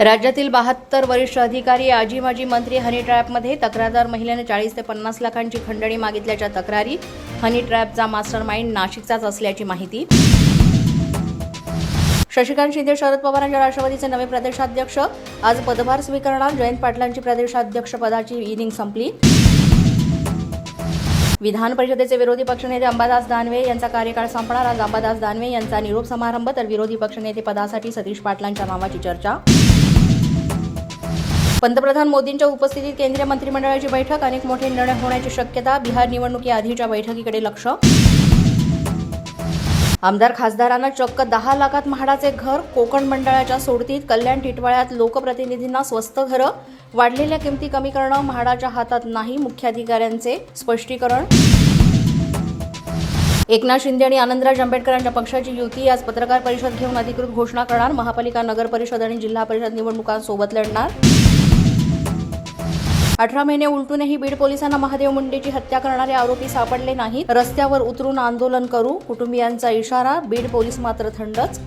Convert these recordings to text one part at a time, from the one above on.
राज्यातील बहात्तर वरिष्ठ अधिकारी आजी माजी मंत्री हनी ट्रॅपमध्ये तक्रारदार महिलेने चाळीस ते पन्नास लाखांची खंडणी मागितल्याच्या तक्रारी हनी ट्रॅपचा मास्टर माइंड नाशिकचाच असल्याची माहिती. शशिकांत शिंदे शरद पवारांच्या राष्ट्रवादीचे नवे प्रदेशाध्यक्ष. आज पदभार स्वीकारणार जयंत पाटलांची प्रदेशाध्यक्षपदाची इनिंग संपली. विधान परिषदेचे विरोधी पक्षनेते अंबादास दानवे यांचा कार्यकाळ संपणार. आज अंबादास दानवे यांचा निरोप समारंभ तर विरोधी पक्षनेते पदासाठी सतीश पाटलांच्या नावाची चर्चा. पंतप्रधान मोदींच्या उपस्थितीत केंद्रीय मंत्रिमंडळाची बैठक अनेक मोठे निर्णय होण्याची शक्यता बिहार निवडणुकीआधीच्या बैठकीकडे लक्ष. आमदार खासदारांना चक्क दहा लाखात म्हाडाचे घर कोकण मंडळाच्या सोडतीत कल्याण टिटवाळ्यात लोकप्रतिनिधींना स्वस्त घरं वाढलेल्या किमती कमी करणं म्हाडाच्या हातात नाही मुख्याधिकाऱ्यांचे स्पष्टीकरण. एकनाथ शिंदे आणि आनंदराज आंबेडकरांच्या पक्षाची युती आज पत्रकार परिषद घेऊन अधिकृत घोषणा करणार महापालिका नगर परिषद आणि जिल्हा परिषद निवडणुकांसोबत लढणार. अठरा महिने उलटूनही बीड पोलिसांना महादेव मुंडेची हत्या करणारे आरोपी सापडले नाहीत. रस्त्यावर उतरून आंदोलन करू कुटुंबियांचा इशारा बीड पोलीस मात्र थंडच.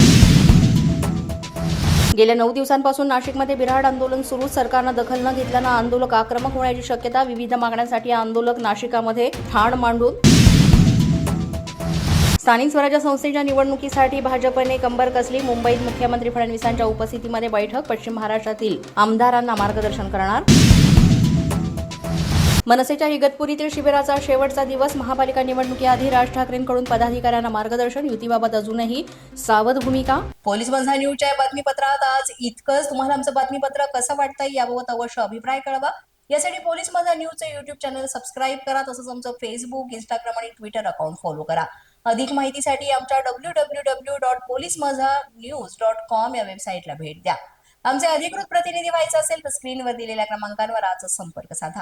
गेल्या नऊ दिवसांपासून नाशिकमध्ये बिऱ्हाड आंदोलन सुरू सरकारनं दखल न घेतल्यानं आंदोलक आक्रमक होण्याची शक्यता विविध मागण्यांसाठी आंदोलक नाशिकामध्ये ठाण मांडून. स्थानिक स्वराज्य संस्थेच्या निवडणुकीसाठी भाजपने कंबर कसली मुंबईत मुख्यमंत्री फडणवीसांच्या उपस्थितीमध्ये बैठक पश्चिम महाराष्ट्रातील आमदारांना मार्गदर्शन करणार. मनसेच्या इगतपुरीतील शिबिराचा शेवटचा दिवस महापालिका निवडणुकीआधी राज ठाकरेंकडून पदाधिकाऱ्यांना मार्गदर्शन युतीबाबत अजूनही सावध भूमिका. पोलीस बंधा न्यूजच्या या बातमीपत्रात आज इतकंच. तुम्हाला आमचं बातमीपत्र कसं वाटतंय याबाबत अवश्य अभिप्राय कळवा. यासाठी पोलीस माझा न्यूजचं युट्यूब चॅनल सबस्क्राईब करा तसंच आमचं फेसबुक इंस्टाग्राम आणि ट्विटर अकाउंट फॉलो करा. अधिक माहितीसाठी आमच्या W W W dot police Majha news dot com या वेबसाईटला भेट द्या. आमचे अधिकृत प्रतिनिधी व्हायचं असेल तर स्क्रीनवर दिलेल्या क्रमांकांवर आज संपर्क साधा.